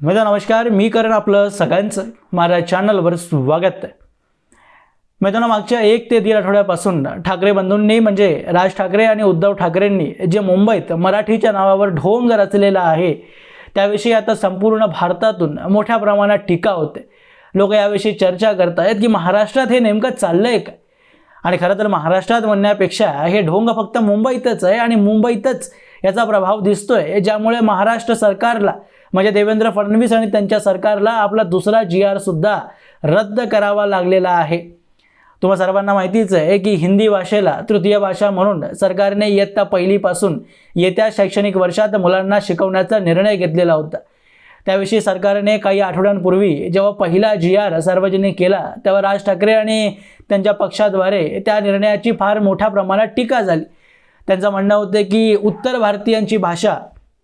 माझा नमस्कार मी करण आपलं सगळ्यांचं. माझ्या चॅनलवर स्वागत आहे. मैदाना मागच्या एक ते दीड आठवड्यापासून ठाकरे बंधूंनी म्हणजे राज ठाकरे आणि उद्धव ठाकरेंनी जे मुंबईत मराठीच्या नावावर ढोंग रचलेला आहे त्याविषयी आता संपूर्ण भारतातून मोठ्या प्रमाणात टीका होते. लोक याविषयी चर्चा करत आहेत की महाराष्ट्रात हे नेमकं चाललं आहे काय आणि खरं तर महाराष्ट्रात म्हणण्यापेक्षा हे ढोंग फक्त मुंबईतच आहे आणि मुंबईतच याचा प्रभाव दिसतोय ज्यामुळे महाराष्ट्र सरकारला म्हणजे देवेंद्र फडणवीस आणि त्यांच्या सरकारला आपला दुसरा जी आरसुद्धा रद्द करावा लागलेला आहे. तुम्हा सर्वांना माहितीच आहे की हिंदी भाषेला तृतीय भाषा म्हणून सरकारने इयत्ता पहिलीपासून येत्या शैक्षणिक वर्षात मुलांना शिकवण्याचा निर्णय घेतलेला होता. त्याविषयी सरकारने काही आठवड्यांपूर्वी जेव्हा पहिला जी आर सार्वजनिक केला तेव्हा राज ठाकरे आणि त्यांच्या पक्षाद्वारे त्या निर्णयाची फार मोठ्या प्रमाणात टीका झाली. त्यांचं म्हणणं होतं की उत्तर भारतीयांची भाषा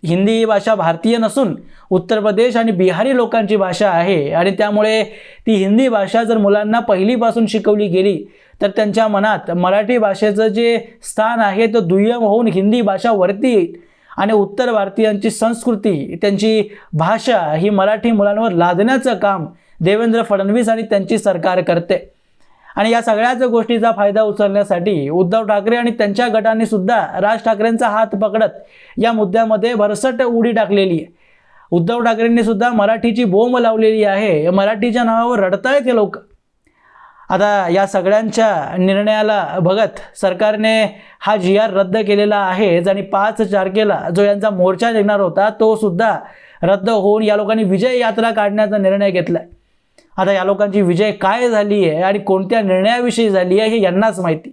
हिंदी ही भाषा भारतीय नसून उत्तर प्रदेश आणि बिहारी लोकांची भाषा आहे. आणि त्यामुळे ती हिंदी भाषा जर मुलांना पहिलीपासून शिकवली गेली तर त्यांच्या मनात मराठी भाषेचं जे स्थान आहे तो दुय्यम होऊन हिंदी भाषा वरती येईल. आणि उत्तर भारतीयांची संस्कृती त्यांची भाषा ही मराठी मुलांवर लादण्याचं काम देवेंद्र फडणवीस आणि त्यांची सरकार करते. आणि या सगळ्याच गोष्टीचा फायदा उचलण्यासाठी उद्धव ठाकरे आणि त्यांच्या गटाने सुद्धा राज ठाकरेंचा हात पकडत या मुद्द्यामध्ये भरसट उडी टाकलेली आहे. उद्धव ठाकरेंनी सुद्धा मराठीची बोंब लावलेली आहे. मराठीच्या नावावर रडतायत हे लोक. आता या सगळ्यांच्या निर्णयाला बघत सरकारने हा जी आर रद्द केलेला आहेच आणि पाच तारखेला जो यांचा मोर्चा निघणार होता तो सुद्धा रद्द होऊन या लोकांनी विजय यात्रा काढण्याचा निर्णय घेतला आहे आता या लोकांची विजय काय झाली आहे आणि कोणत्या निर्णयाविषयी झाली आहे हे यांनाच माहिती.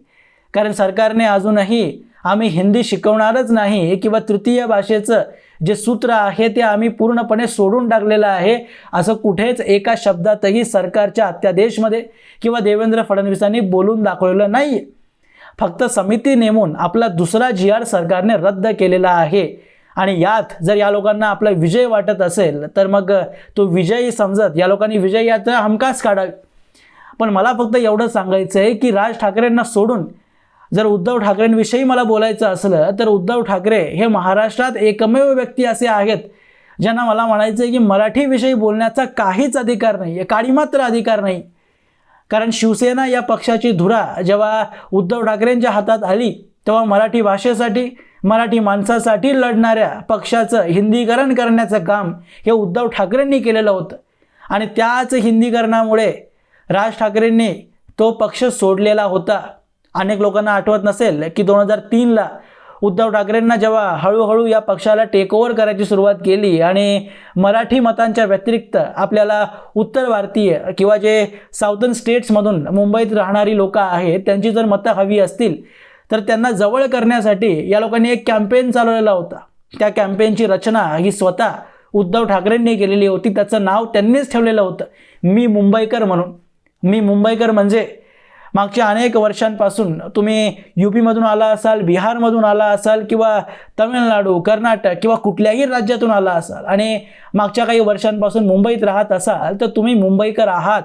कारण सरकारने अजूनही आम्ही हिंदी शिकवणारच नाही किंवा तृतीय भाषेचं जे सूत्र आहे ते आम्ही पूर्णपणे सोडून टाकलेलं आहे असं कुठेच एका शब्दातही सरकारच्या अत्यादेशमध्ये किंवा देवेंद्र फडणवीसांनी बोलून दाखवलेलं नाही फक्त समिती नेमून आपला दुसरा जी आर सरकारने रद्द केलेला आहे. आणि यात जर या लोकांना आपला विजय वाटत असेल तर मग तो विजयी समजत या लोकांनी विजय यात्रा हमखास काढावी पण मला फक्त एवढं सांगायचं आहे की राज ठाकरेंना सोडून जर उद्धव ठाकरेंविषयी मला बोलायचं असलं तर उद्धव ठाकरे हे महाराष्ट्रात एकमेव व्यक्ती असे आहेत ज्यांना मला म्हणायचं आहे की मराठीविषयी बोलण्याचा काहीच अधिकार नाही आहे काळीमात्र अधिकार नाही. कारण शिवसेना या पक्षाची धुरा जेव्हा उद्धव ठाकरेंच्या हातात आली तेव्हा मराठी भाषेसाठी मराठी माणसासाठी लढणाऱ्या पक्षाचं हिंदीकरण करण्याचं काम हे उद्धव ठाकरेंनी केलेलं होतं. आणि त्याच हिंदीकरणामुळे राज ठाकरेंनी तो पक्ष सोडलेला होता. अनेक लोकांना आठवत नसेल की दोन हजार तीनला उद्धव ठाकरेंना जेव्हा हळूहळू या पक्षाला टेकओव्हर करायची सुरुवात केली आणि मराठी मतांच्या व्यतिरिक्त आपल्याला उत्तर भारतीय किंवा जे साऊथर्न स्टेट्समधून मुंबईत राहणारी लोकं आहेत त्यांची जर मतं हवी असतील तर त्यांना जवळ करण्यासाठी या लोकांनी एक कॅम्पेन चालवलेला होता. त्या कॅम्पेनची रचना ही स्वतः उद्धव ठाकरेंनी केलेली होती. त्याचं नाव त्यांनीच ठेवलेलं होतं. मी मुंबईकर म्हणून. मी मुंबईकर म्हणजे मागच्या अनेक वर्षांपासून तुम्ही यू पीमधून आला असाल बिहारमधून आला असाल किंवा तमिळनाडू कर्नाटक किंवा कुठल्याही राज्यातून आला असाल आणि मागच्या काही वर्षांपासून मुंबईत राहत असाल तर तुम्ही मुंबईकर आहात.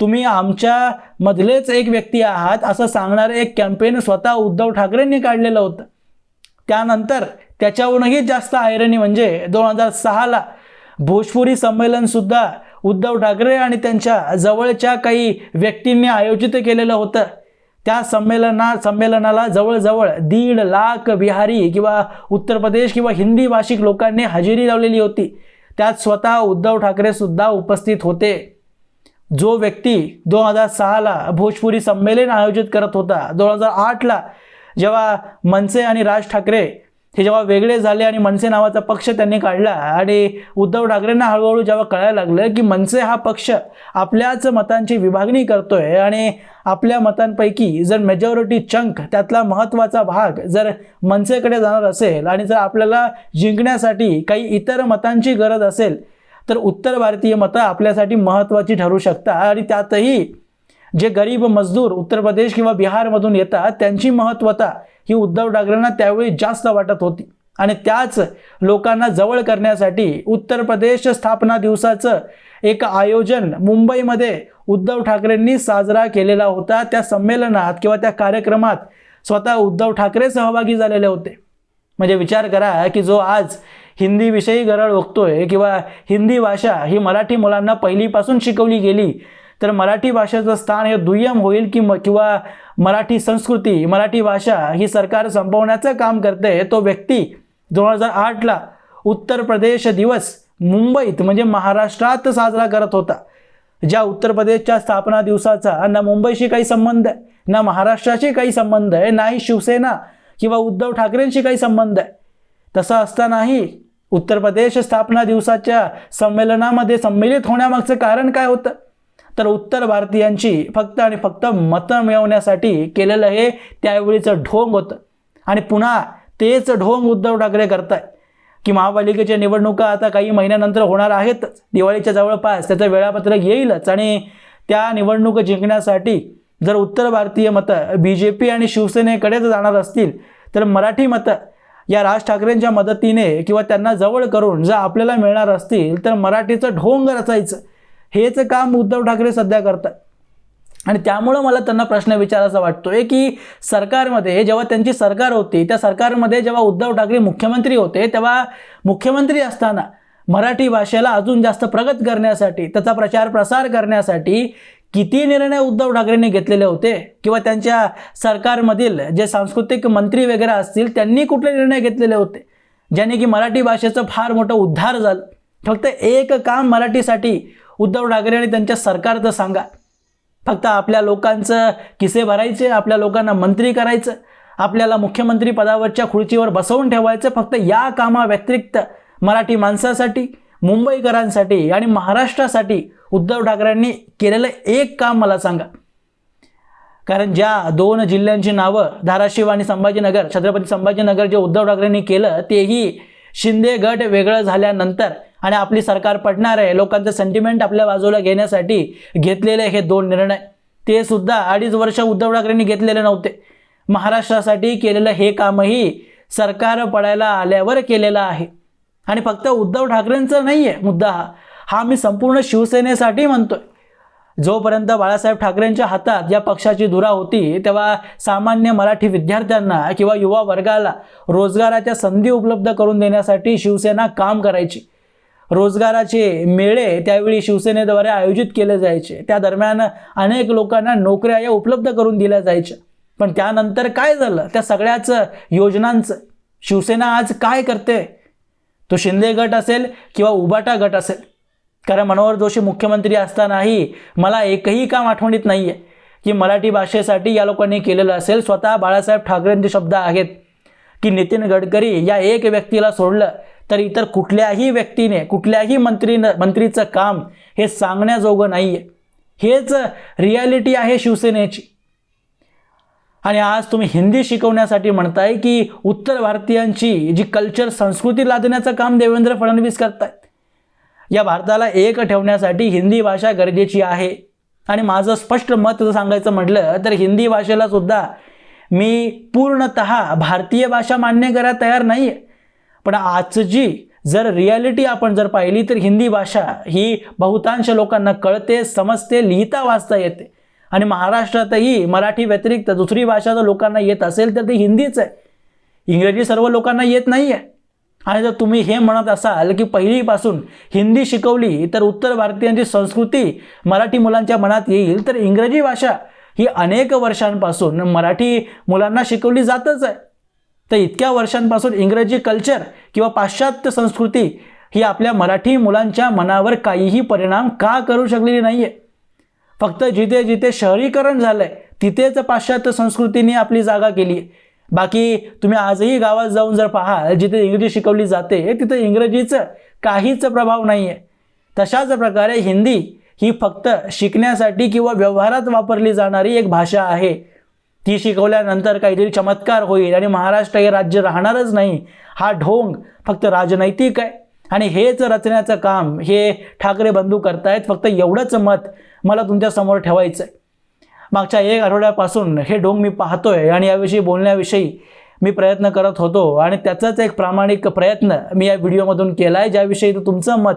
तुम्ही आमच्या मधलेच एक व्यक्ती आहात असं सांगणारं एक कॅम्पेन स्वतः उद्धव ठाकरेंनी काढलेलं होतं. त्यानंतर त्याच्याहूनही जास्त आयरणी म्हणजे दोन हजार सहाला भोजपुरी संमेलनसुद्धा उद्धव ठाकरे आणि त्यांच्या जवळच्या काही व्यक्तींनी आयोजित केलेलं होतं. त्या संमेलना संमेलनाला जवळजवळ दीड लाख बिहारी किंवा उत्तर प्रदेश किंवा हिंदी भाषिक लोकांनी हजेरी लावलेली होती. त्यात स्वतः उद्धव ठाकरेसुद्धा उपस्थित होते. जो व्यक्ती दोन हजार सहाला भोजपुरी संमेलन आयोजित करत होता दोन हजार आठला जेव्हा मनसे आणि राज ठाकरे हे जेव्हा वेगळे झाले आणि मनसे नावाचा पक्ष त्यांनी काढला आणि उद्धव ठाकरेंना हळूहळू जेव्हा कळायला लागलं की मनसे हा पक्ष आपल्याच मतांची विभागणी करतोय आणि आपल्या मतांपैकी जर मेजॉरिटी चंक त्यातला महत्त्वाचा भाग जर मनसेकडे जाणार असेल आणि जर आपल्याला जिंकण्यासाठी काही इतर मतांची गरज असेल तर उत्तर भारतीय मतं आपल्यासाठी महत्त्वाची ठरू शकतात. आणि त्यातही जे गरीब मजदूर उत्तर प्रदेश किंवा बिहारमधून येतात त्यांची महत्त्वता ही उद्धव ठाकरेंना त्यावेळी जास्त वाटत होती. आणि त्याच लोकांना जवळ करण्यासाठी उत्तर प्रदेश स्थापना दिवसाचं एक आयोजन मुंबईमध्ये उद्धव ठाकरेंनी साजरा केलेला होता. त्या संमेलनात किंवा त्या कार्यक्रमात स्वतः उद्धव ठाकरे सहभागी झालेले होते. म्हणजे विचार करा की जो आज हिंदीविषयी गरळ ओकतोय किंवा हिंदी भाषा ही मराठी मुलांना पहिलीपासून शिकवली गेली तर मराठी भाषेचं स्थान हे दुय्यम होईल की म किंवा मराठी संस्कृती मराठी भाषा ही सरकार संपवण्याचं काम करते तो व्यक्ती दोन हजार आठला उत्तर प्रदेश दिवस मुंबईत म्हणजे महाराष्ट्रात साजरा करत होता. ज्या उत्तर प्रदेशच्या स्थापना दिवसाचा ना मुंबईशी काही संबंध आहे ना महाराष्ट्राशी काही संबंध आहे नाही शिवसेना किंवा उद्धव ठाकरेंशी काही संबंध आहे तसं असतानाही उत्तर प्रदेश स्थापना दिवसाच्या संमेलनामध्ये संमेलित होण्यामागचं कारण काय होतं? तर उत्तर भारतीयांची फक्त आणि फक्त मतं मिळवण्यासाठी केलेलं हे त्यावेळीचं ढोंग होतं. आणि पुन्हा तेच ढोंग उद्धव ठाकरे करताय की महापालिकेच्या निवडणुका आता काही महिन्यानंतर होणार आहेतच दिवाळीच्या जवळपास त्याचं वेळापत्रक येईलच. आणि त्या निवडणूक जिंकण्यासाठी जर उत्तर भारतीय मतं बी जे पी आणि शिवसेनेकडेच जाणार असतील तर मराठी मतं या राज ठाकरेंच्या मदतीने किंवा त्यांना जवळ करून जर आपल्याला मिळणार असतील तर मराठीचं ढोंग रचायचं. हेच काम उद्धव ठाकरे सध्या करतात. आणि त्यामुळं मला त्यांना प्रश्न विचारायचा वाटतोय की सरकारमध्ये जेव्हा त्यांची सरकार होती त्या सरकारमध्ये जेव्हा उद्धव ठाकरे मुख्यमंत्री होते तेव्हा मुख्यमंत्री असताना मराठी भाषेला अजून जास्त प्रगत करण्यासाठी त्याचा प्रचार प्रसार करण्यासाठी किती निर्णय उद्धव ठाकरेंनी घेतलेले होते किंवा त्यांच्या सरकारमधील जे सांस्कृतिक मंत्री वगैरे असतील त्यांनी कुठले निर्णय घेतलेले होते? ज्याने की मराठी भाषेचं फार मोठं उद्धार झालं. फक्त एक काम मराठीसाठी उद्धव ठाकरे आणि त्यांच्या सरकारचं सांगा. फक्त आपल्या लोकांचं किसे भरायचे आपल्या लोकांना मंत्री करायचं आपल्याला मुख्यमंत्री पदावरच्या खुर्चीवर बसवून ठेवायचं फक्त या कामाव्यतिरिक्त मराठी माणसासाठी? मुंबईकरांसाठी आणि महाराष्ट्रासाठी उद्धव ठाकरेंनी केलेलं एक काम मला सांगा. कारण ज्या दोन जिल्ह्यांची नावं धाराशिव आणि संभाजीनगर छत्रपती संभाजीनगर जे उद्धव ठाकरेंनी केलं तेही शिंदे गट वेगळं झाल्यानंतर आणि आपली सरकार पडणार आहे लोकांचं सेंटिमेंट आपल्या बाजूला घेण्यासाठी घेतलेले हे दोन निर्णय. ते सुद्धा अडीच वर्ष उद्धव ठाकरेंनी घेतलेले नव्हते. महाराष्ट्रासाठी केलेलं हे कामही सरकार पडायला आल्यावर केलेलं आहे. आणि फक्त उद्धव ठाकरेंचा नाही आहे मुद्दा हा. हा मी संपूर्ण शिवसेनेसाठी म्हणतोय. जोपर्यंत बाळासाहेब ठाकरेंच्या हातात या पक्षाची धुरा होती तेव्हा सामान्य मराठी विद्यार्थ्यांना किंवा युवा वर्गाला रोजगाराच्या संधी उपलब्ध करून देण्यासाठी शिवसेना काम करायची. रोजगाराचे मेळे त्यावेळी शिवसेनेद्वारे आयोजित केले जायचे. त्या दरम्यान अनेक लोकांना नोकऱ्या या उपलब्ध करून दिल्या जायच्या. पण त्यानंतर काय झालं? त्या सगळ्याच योजनांचं शिवसेना आज काय करते? तो शिंदे गट असेल किंवा उबाटा गट असेल. कारण मनोहर जोशी मुख्यमंत्री असतानाही मला एकही काम आठवणीत नाही आहे की मराठी भाषेसाठी या लोकांनी केलेलं असेल. स्वतः बाळासाहेब ठाकरेंचे शब्द आहेत की नितीन गडकरी या एक व्यक्तीला सोडलं तर इतर कुठल्याही व्यक्तीने कुठल्याही मंत्रीनं मंत्रीचं काम हे सांगण्याजोगं नाही आहे हेच रियालिटी आहे शिवसेनेची. आणि आज तुम्ही हिंदी शिकवण्यासाठी म्हणताय की उत्तर भारतीयांची जी कल्चर संस्कृती लादण्याचं काम देवेंद्र फडणवीस करतायत. या भारताला एक ठेवण्यासाठी हिंदी भाषा गरजेची आहे. आणि माझं स्पष्ट मत जर सांगायचं म्हटलं तर हिंदी भाषेला सुद्धा मी पूर्णत भारतीय भाषा मान्य करायला तयार नाही आहे पण आजची जर रियालिटी आपण जर पाहिली तर हिंदी भाषा ही बहुतांश लोकांना कळते समजते लिहिता वाचता येते. आणि महाराष्ट्रातही मराठी व्यतिरिक्त दुसरी भाषा जर लोकांना येत असेल तर ती हिंदीच आहे. इंग्रजी सर्व लोकांना येत नाही आहे आणि जर तुम्ही हे म्हणत असाल की पहिलीपासून हिंदी शिकवली तर उत्तर भारतीयांची संस्कृती मराठी मुलांच्या मनात येईल तर इंग्रजी भाषा ही अनेक वर्षांपासून मराठी मुलांना शिकवली जातच आहे. तर इतक्या वर्षांपासून इंग्रजी कल्चर किंवा पाश्चात्य संस्कृती ही आपल्या मराठी मुलांच्या मनावर काहीही परिणाम का करू शकलेली नाही आहे फक्त जिथे जिथे शहरीकरण झालं आहे तिथेच पाश्चात्य संस्कृतीने आपली जागा केली आहे. बाकी तुम्ही आजही गावात जाऊन जर पाहाल जिथे इंग्रजी शिकवली जाते तिथे इंग्रजीचं काहीच प्रभाव नाही आहे तशाच प्रकारे हिंदी ही फक्त शिकण्यासाठी किंवा व्यवहारात वापरली जाणारी एक भाषा आहे. ती शिकवल्यानंतर काहीतरी चमत्कार होईल आणि महाराष्ट्र हे राज्य राहणारच नाही. हा ढोंग फक्त राजनैतिक आहे. आणि हेच रचण्याचं काम हे ठाकरे बंधू करतायत. फक्त एवढंच मत मला तुमच्यासमोर ठेवायचं आहे मागच्या एक आठवड्यापासून हे डोंग मी पाहतोय आणि याविषयी बोलण्याविषयी मी प्रयत्न करत होतो आणि त्याचाच एक प्रामाणिक प्रयत्न मी या व्हिडिओमधून केला आहे ज्याविषयी तुमचं मत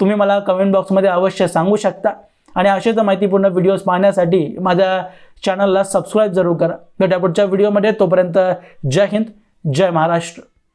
तुम्ही मला कमेंट बॉक्समध्ये अवश्य सांगू शकता. आणि असेच माहितीपूर्ण व्हिडिओज पाहण्यासाठी माझ्या चॅनलला सबस्क्राईब जरूर करा. भेटा पुढच्या व्हिडिओमध्ये तोपर्यंत जय हिंद जय महाराष्ट्र.